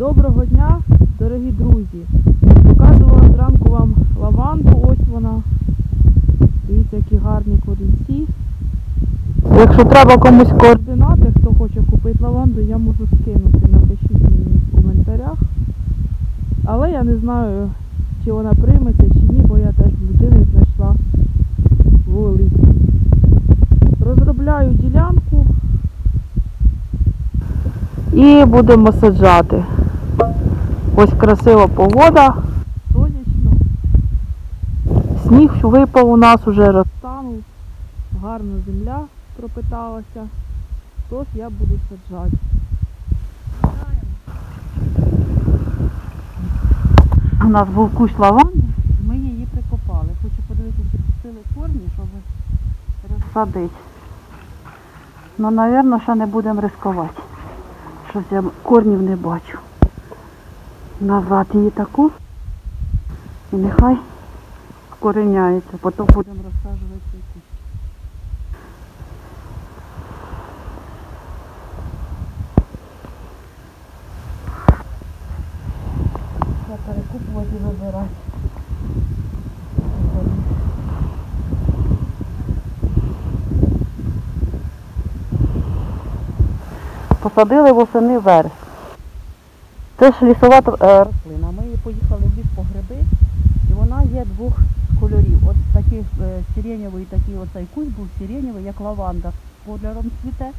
Доброго дня, дорогі друзі! Показувала зранку вам лаванду, ось вона. Дивіться, які гарні корінці. Якщо треба комусь координати, хто хоче купити лаванду, я можу скинути. Напишіть мені в коментарях. Але я не знаю, чи вона прийметься, чи ні, бо я теж в людини знайшла вулиці. Розробляю ділянку і будемо саджати. Ось красива погода, сонячно. Сніг випав у нас уже розтанув, гарна земля пропиталася. Тож я буду саджати. У нас був кущ лаванди, ми її прикопали. Хочу подивитися, чи пустили корні, щоб розсадити. Ну, мабуть, ще не будемо ризикувати. Щось я корнів не бачу. Назад її таку. І нехай вкореняється. Потім будемо розсаджувати перекупувати і вибирати. Посадили восени верес. Це ж лісова е, рослина. Ми поїхали в ліс по гриби, і вона є двох кольорів. От такий е, сиренєвий, такий оцей кусь був сиренєвий, як лаванда кольором цвіте,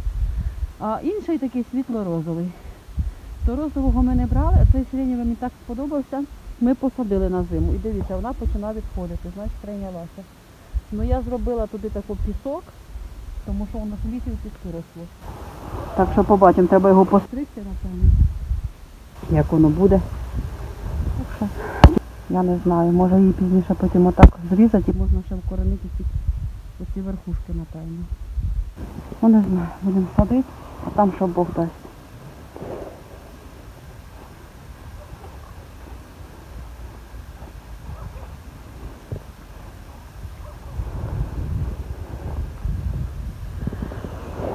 а інший такий світло-розовий. То розового ми не брали, а цей сиренєвий мені так сподобався. Ми посадили на зиму. І дивіться, вона починає відходити, значить прийнялася. Ну я зробила туди такий пісок, тому що воно в лісі в піску росло. Так що побачимо, треба його постригти, напевно. Як воно буде. Я не знаю, може її пізніше потім отак зрізати і можна ще вкоренити ці, оці верхушки, напевно. Ну не знаю, будемо садити, а там що Бог дасть.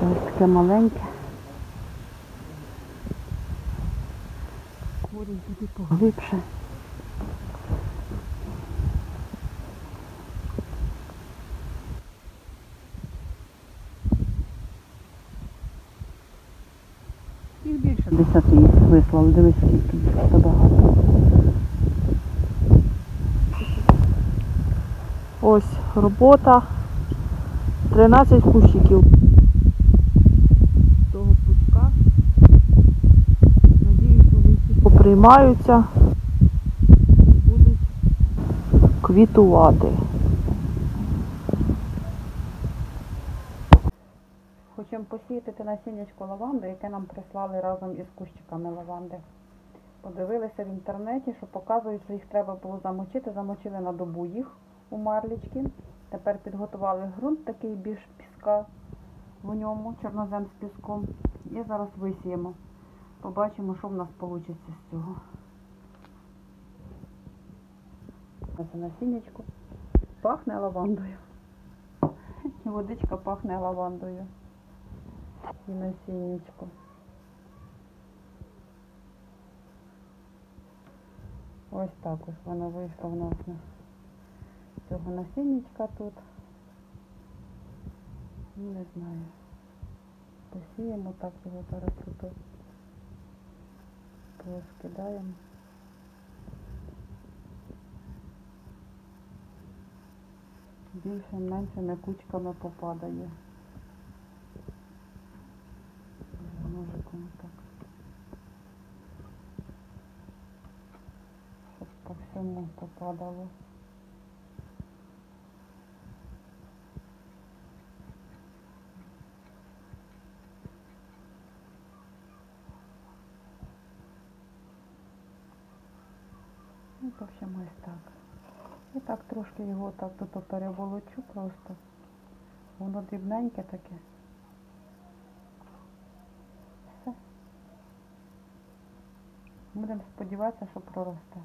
Ось таке маленьке. Туди поглибше. Їх більше десяти вислали, дивись скільки це багато. Ось робота. 13 кущиків і будуть квітувати. Хочемо посіяти насіннячко лаванди, яке нам прислали разом із кущиками лаванди. Подивилися в інтернеті, що показують, що їх треба було замочити. Замочили на добу їх у марлічки. Тепер підготували ґрунт, такий більш піска в ньому, чорнозем з піском. І зараз висіємо. Побачимо, що в нас вийде з цього. Це насіннячко. Пахне лавандою. І водичка пахне лавандою. І насіннячко. Ось так ось воно вийшло в нас на цього насіннячка тут. Ну, Не знаю. Посіємо так його зараз тут. Розкидаємо. Більше меншими кучками попадає. Ножиком так. Щоб по всьому попадало. Ну, общем, ось так. І так трошки його так тут переволочу просто. Воно дрібненьке таке. Все. Будемо сподіватися, що проросте.